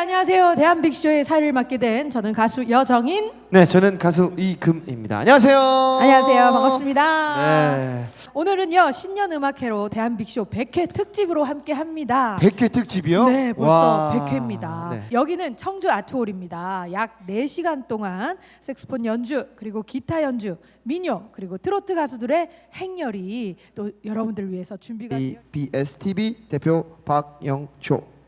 안녕하세요. 대한빅쇼의 사회를 맡게 된 저는 가수 여정인. 네, 저는 가수 이금입니다. 안녕하세요. 안녕하세요. 반갑습니다. 네. 오늘은요 신년 음악회로 대한빅쇼 100회 특집으로 함께 합니다. 100회 특집이요? 네, 벌써 와. 100회입니다. 네. 여기는 청주 아트홀입니다. 약 4시간 동안 색스폰 연주, 그리고 기타 연주, 민요, 그리고 트로트 가수들의 행렬이 또 여러분들 위해서 준비가 되어 ABS TV 대표 박영초.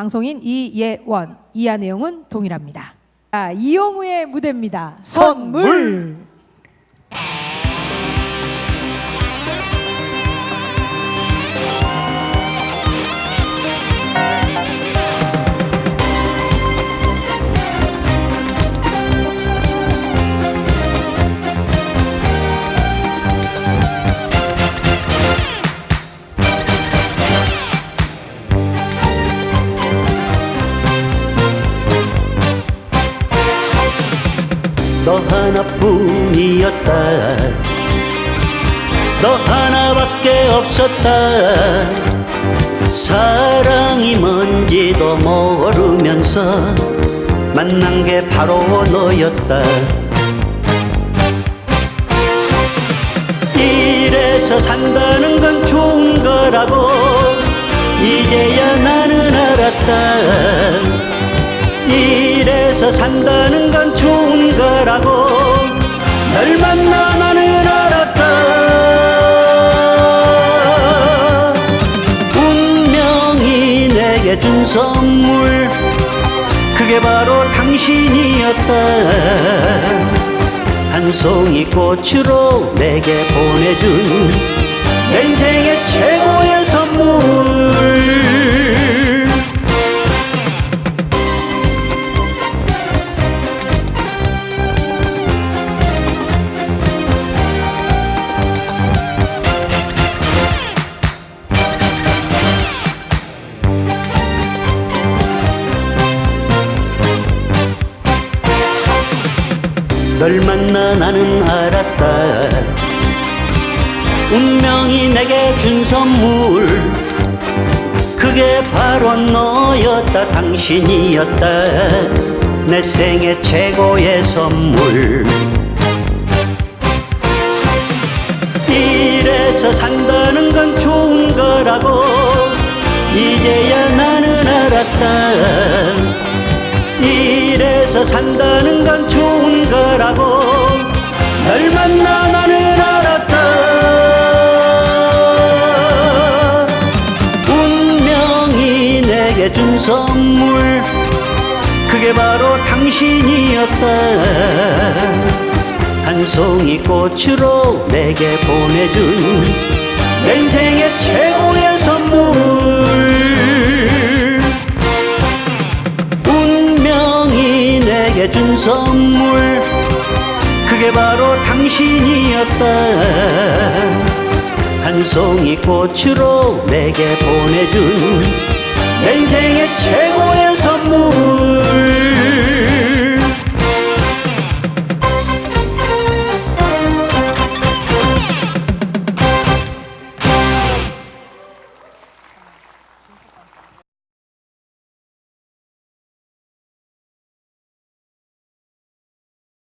방송인 이예원, 이하 내용은 동일합니다. 아, 이용우의 무대입니다. 선물. 선물. 너 하나뿐이었다. 너 하나밖에 없었다. 사랑이 뭔지도 모르면서 만난 게 바로 너였다. 이래서 산다는 건 좋은 거라고 이제야 나는 알았다 이래서 산다는 건 좋은 거라고. 널 만나 나는 알았다. 운명이 내게 준 선물 그게 바로 당신이었다. 한 송이 꽃으로 내게 보내준 내 인생의 최고의 선물 널 만나 나는 알았다. 운명이 내게 준 선물. 그게 바로 너였다. 당신이었다. 내 생애 최고의 선물. 이래서 산다는 건 좋은 거라고 이제야 나는 알았다 이래서 산다는 건 좋은 거라고 널 만나 나는 알았다. 운명이 내게 준 선물 그게 바로 당신이었다. 한 송이 꽃으로 내게 보내준 내 인생의 최고의 선물 선물. 그게 바로 당신이었다. 한 송이 꽃으로 내게 보내준